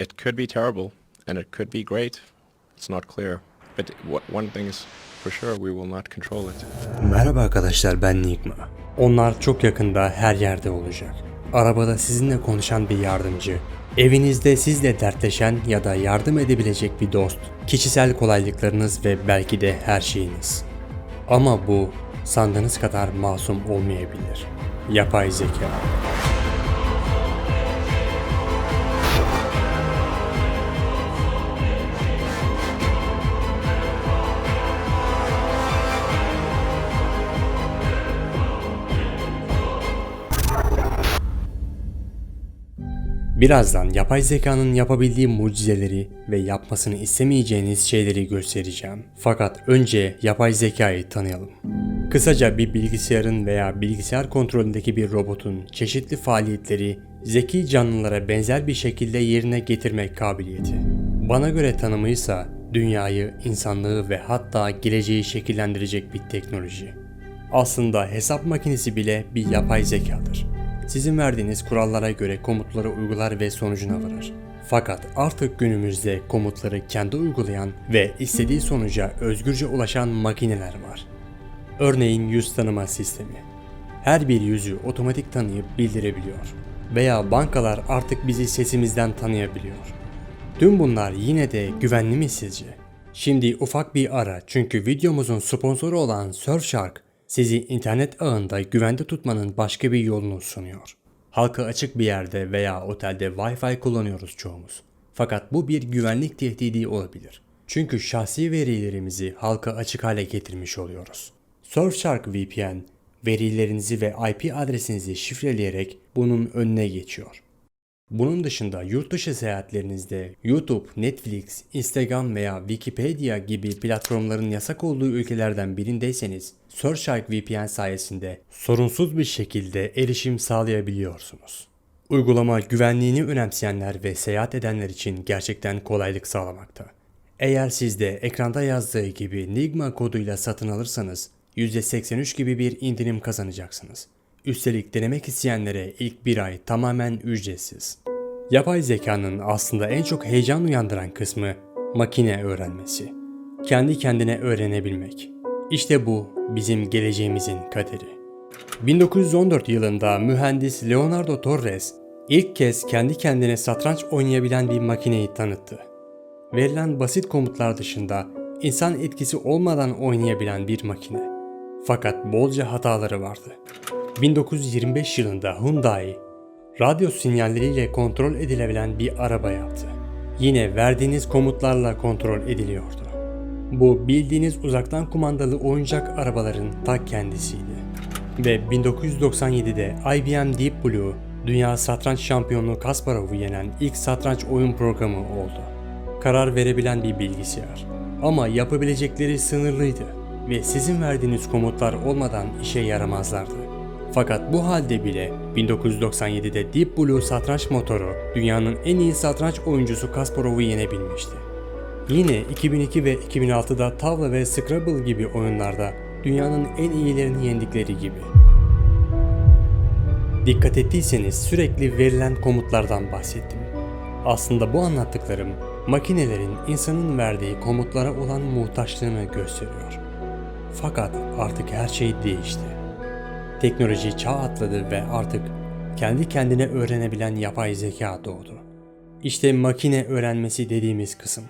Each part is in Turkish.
It could be terrible and it could be great. It's not clear. But one thing is for sure, we will not control it. Merhaba arkadaşlar ben Nigma. Onlar çok yakında her yerde olacak. Arabada sizinle konuşan bir yardımcı, evinizde sizle dertleşen ya da yardım edebilecek bir dost, kişisel kolaylıklarınız ve belki de her şeyiniz. Ama bu sandığınız kadar masum olmayabilir. Yapay zeka. Birazdan yapay zekanın yapabildiği mucizeleri ve yapmasını istemeyeceğiniz şeyleri göstereceğim. Fakat önce yapay zekayı tanıyalım. Kısaca bir bilgisayarın veya bilgisayar kontrolündeki bir robotun çeşitli faaliyetleri zeki canlılara benzer bir şekilde yerine getirmek kabiliyeti. Bana göre tanımı ise dünyayı, insanlığı ve hatta geleceği şekillendirecek bir teknoloji. Aslında hesap makinesi bile bir yapay zekadır. Sizin verdiğiniz kurallara göre komutları uygular ve sonucuna varır. Fakat artık günümüzde komutları kendi uygulayan ve istediği sonuca özgürce ulaşan makineler var. Örneğin yüz tanıma sistemi. Her bir yüzü otomatik tanıyıp bildirebiliyor. Veya bankalar artık bizi sesimizden tanıyabiliyor. Tüm bunlar yine de güvenli mi sizce? Şimdi ufak bir ara çünkü videomuzun sponsoru olan Surfshark sizi internet ağında güvende tutmanın başka bir yolunu sunuyor. Halka açık bir yerde veya otelde Wi-Fi kullanıyoruz çoğumuz. Fakat bu bir güvenlik tehdidi olabilir. Çünkü şahsi verilerimizi halka açık hale getirmiş oluyoruz. Surfshark VPN verilerinizi ve IP adresinizi şifreleyerek bunun önüne geçiyor. Bunun dışında yurt dışı seyahatlerinizde YouTube, Netflix, Instagram veya Wikipedia gibi platformların yasak olduğu ülkelerden birindeyseniz Surfshark VPN sayesinde sorunsuz bir şekilde erişim sağlayabiliyorsunuz. Uygulama güvenliğini önemseyenler ve seyahat edenler için gerçekten kolaylık sağlamakta. Eğer siz de ekranda yazdığı gibi Nigma koduyla satın alırsanız %83 gibi bir indirim kazanacaksınız. Üstelik denemek isteyenlere ilk bir ay tamamen ücretsiz. Yapay zekanın aslında en çok heyecan uyandıran kısmı makine öğrenmesi. Kendi kendine öğrenebilmek. İşte bu bizim geleceğimizin kaderi. 1914 yılında mühendis Leonardo Torres ilk kez kendi kendine satranç oynayabilen bir makineyi tanıttı. Verilen basit komutlar dışında insan etkisi olmadan oynayabilen bir makine. Fakat bolca hataları vardı. 1925 yılında Hyundai, radyo sinyalleriyle kontrol edilebilen bir araba yaptı. Yine verdiğiniz komutlarla kontrol ediliyordu. Bu bildiğiniz uzaktan kumandalı oyuncak arabaların ta kendisiydi. Ve 1997'de IBM Deep Blue, dünya satranç şampiyonu Kasparov'u yenen ilk satranç oyun programı oldu. Karar verebilen bir bilgisayar. Ama yapabilecekleri sınırlıydı ve sizin verdiğiniz komutlar olmadan işe yaramazlardı. Fakat bu halde bile 1997'de Deep Blue satranç motoru dünyanın en iyi satranç oyuncusu Kasparov'u yenebilmişti. Yine 2002 ve 2006'da tavla ve Scrabble gibi oyunlarda dünyanın en iyilerini yendikleri gibi. Dikkat ettiyseniz sürekli verilen komutlardan bahsettim. Aslında bu anlattıklarım makinelerin insanın verdiği komutlara olan muhtaçlığını gösteriyor. Fakat artık her şey değişti. Teknoloji çağ atladı ve artık kendi kendine öğrenebilen yapay zeka doğdu. İşte makine öğrenmesi dediğimiz kısım.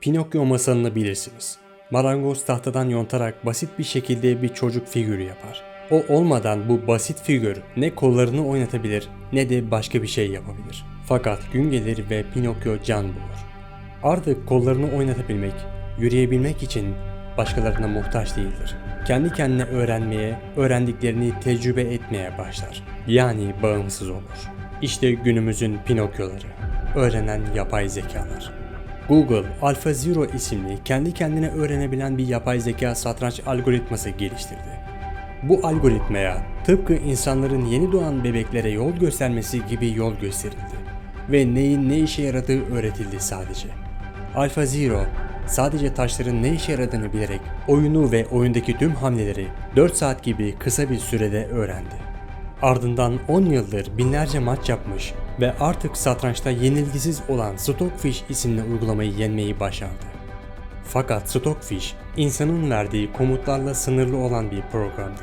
Pinokyo masalını bilirsiniz. Marangoz tahtadan yontarak basit bir şekilde bir çocuk figürü yapar. O olmadan bu basit figür ne kollarını oynatabilir ne de başka bir şey yapabilir. Fakat gün gelir ve Pinokyo can bulur. Artık kollarını oynatabilmek, yürüyebilmek için başkalarına muhtaç değildir. Kendi kendine öğrenmeye, öğrendiklerini tecrübe etmeye başlar. Yani bağımsız olur. İşte günümüzün Pinokyoları. Öğrenen yapay zekalar. Google, AlphaZero isimli kendi kendine öğrenebilen bir yapay zeka satranç algoritması geliştirdi. Bu algoritmaya tıpkı insanların yeni doğan bebeklere yol göstermesi gibi yol gösterildi ve neyin ne işe yaradığı öğretildi sadece. AlphaZero sadece taşların ne işe yaradığını bilerek oyunu ve oyundaki tüm hamleleri 4 saat gibi kısa bir sürede öğrendi. Ardından 10 yıldır binlerce maç yapmış ve artık satrançta yenilgisiz olan Stockfish isimli uygulamayı yenmeyi başardı. Fakat Stockfish, insanın verdiği komutlarla sınırlı olan bir programdı.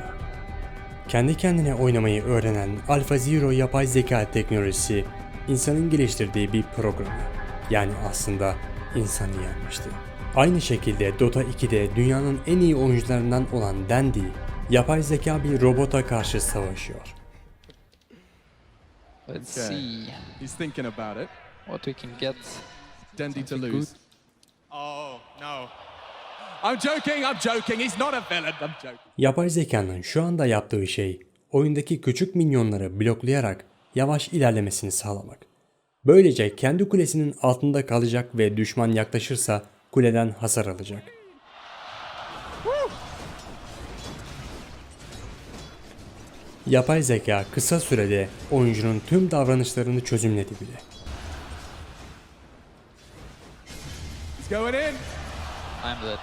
Kendi kendine oynamayı öğrenen AlphaZero yapay zeka teknolojisi, insanın geliştirdiği bir programı. Yani aslında insanı yenmişti. Aynı şekilde Dota 2'de dünyanın en iyi oyuncularından olan Dandy, yapay zeka bir robota karşı savaşıyor. Let's Okay. see He's thinking about it. what we can get. Dendy to lose. good. Oh, no. I'm joking, I'm joking. He's not a villain. I'm joking. Yapay zekanın şu anda yaptığı şey, oyundaki küçük minyonları bloklayarak yavaş ilerlemesini sağlamak. Böylece kendi kulesinin altında kalacak ve düşman yaklaşırsa kuleden hasar alacak. Yapay zeka kısa sürede oyuncunun tüm davranışlarını çözümledi bile. He's going in. I'm dead.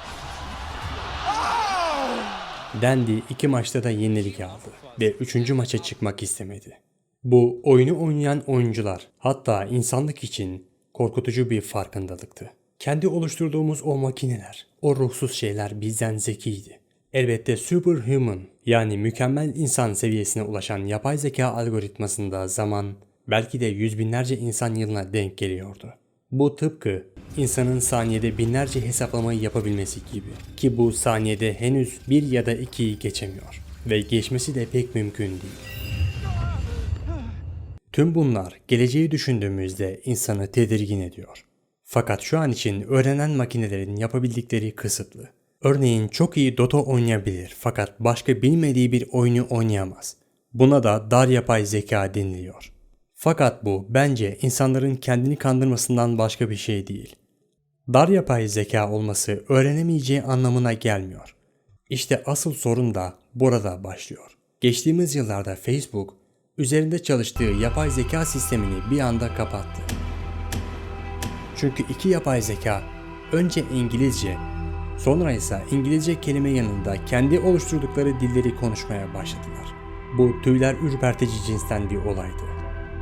Dandy iki maçta da yenilik aldı ve üçüncü maça çıkmak istemedi. Bu oyunu oynayan oyuncular hatta insanlık için korkutucu bir farkındalıktı. Kendi oluşturduğumuz o makineler, o ruhsuz şeyler bizden zekiydi. Elbette superhuman yani mükemmel insan seviyesine ulaşan yapay zeka algoritmasında zaman belki de yüz binlerce insan yılına denk geliyordu. Bu tıpkı insanın saniyede binlerce hesaplamayı yapabilmesi gibi ki bu saniyede henüz bir ya da ikiyi geçemiyor ve geçmesi de pek mümkün değil. Tüm bunlar geleceği düşündüğümüzde insanı tedirgin ediyor. Fakat şu an için öğrenen makinelerin yapabildikleri kısıtlı. Örneğin çok iyi Dota oynayabilir fakat başka bilmediği bir oyunu oynayamaz. Buna da dar yapay zeka deniliyor. Fakat bu bence insanların kendini kandırmasından başka bir şey değil. Dar yapay zeka olması öğrenemeyeceği anlamına gelmiyor. İşte asıl sorun da burada başlıyor. Geçtiğimiz yıllarda Facebook üzerinde çalıştığı yapay zeka sistemini bir anda kapattı. Çünkü iki yapay zeka önce İngilizce, sonra ise İngilizce kelime yanında kendi oluşturdukları dilleri konuşmaya başladılar. Bu tüyler ürpertici cinsten bir olaydı.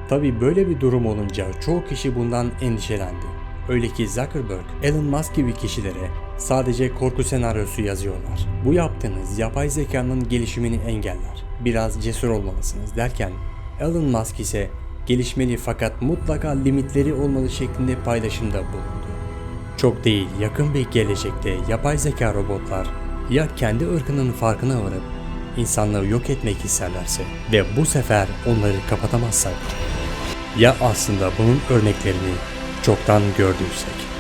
Tabi böyle bir durum olunca çoğu kişi bundan endişelendi. Öyle ki Zuckerberg, Elon Musk gibi kişilere sadece korku senaryosu yazıyorlar. Bu yaptığınız yapay zekanın gelişimini engeller. Biraz cesur olmalısınız derken Elon Musk ise gelişmeli fakat mutlaka limitleri olmalı şeklinde paylaşımda bulundu. Çok değil yakın bir gelecekte yapay zeka robotlar ya kendi ırkının farkına varıp insanlığı yok etmek isterlerse ve bu sefer onları kapatamazsak ya aslında bunun örneklerini çoktan gördüysek.